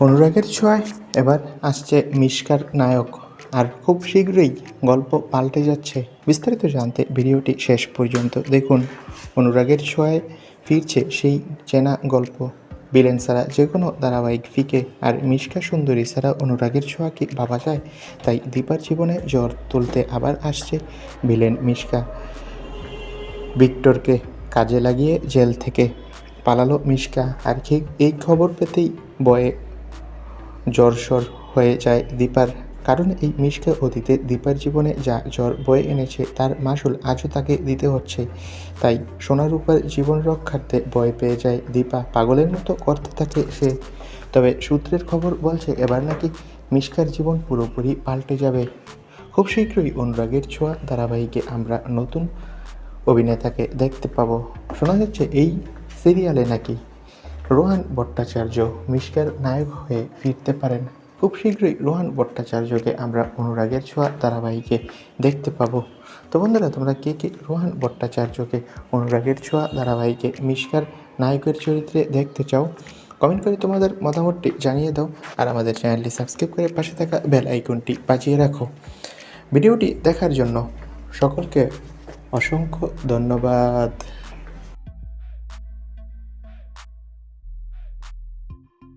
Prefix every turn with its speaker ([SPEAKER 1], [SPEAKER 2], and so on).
[SPEAKER 1] অনুরাগের ছোঁয়ায় এবার আসছে মিশকার নায়ক। আর খুব শীঘ্রই গল্প পাল্টে যাচ্ছে। বিস্তারিত জানতে ভিডিওটি শেষ পর্যন্ত দেখুন। অনুরাগের ছোঁয়ায় ফিরছে সেই চেনা গল্প। বিলেন ছাড়া যে কোনো ধারাবাহিক ফিকে। আর মিশকা সুন্দরী ছাড়া অনুরাগের ছোঁয়া কি ভাবা যায়? তাই দীপার জীবনে জ্বর তুলতে আবার আসছে ভিলেন মিশকা। ভিক্টরকে কাজে লাগিয়ে জেল থেকে পালালো মিশকা। আর কি এই খবর পেতেই বয়ে জ্বরসর হয়ে যায় দীপার। কারণ এই মিশকা অতীতে দীপার জীবনে যা জ্বর বয়ে এনেছে, তার মাসুল আজও তাকে দিতে হচ্ছে। তাই সোনার উপর জীবন রক্ষার্থে ভয় পেয়ে যায় দীপা। পাগলের মতো করতে থাকে সে। তবে সূত্রের খবর বলছে, এবার নাকি মিশকার জীবন পুরোপুরি পাল্টে যাবে। খুব শীঘ্রই অনুরাগের ছোঁয়া ধারাবাহিকে আমরা নতুন অভিনেতাকে দেখতে পাবো। শোনা যাচ্ছে, এই সিরিয়ালে নাকি রোহান ভট্টাচার্য মিশকার নায়ক হয়ে ফিরতে পারেন। খুব শীঘ্রই রোহান ভট্টাচার্যকে আমরা অনুরাগের ছোঁয়া ধারাবাহিকে দেখতে পাবো। তো বন্ধুরা, তোমরা কে কে রোহান ভট্টাচার্যকে অনুরাগের ছোঁয়া ধারাবাহিকে মিশকার নায়কের চরিত্রে দেখতে চাও, কমেন্ট করে তোমাদের মতামতটি জানিয়ে দাও আর আমাদের চ্যানেলটি সাবস্ক্রাইব করে পাশে থাকা বেল আইকনটি বাজিয়ে রাখো। ভিডিওটি দেখার জন্য সকলকে অসংখ্য ধন্যবাদ।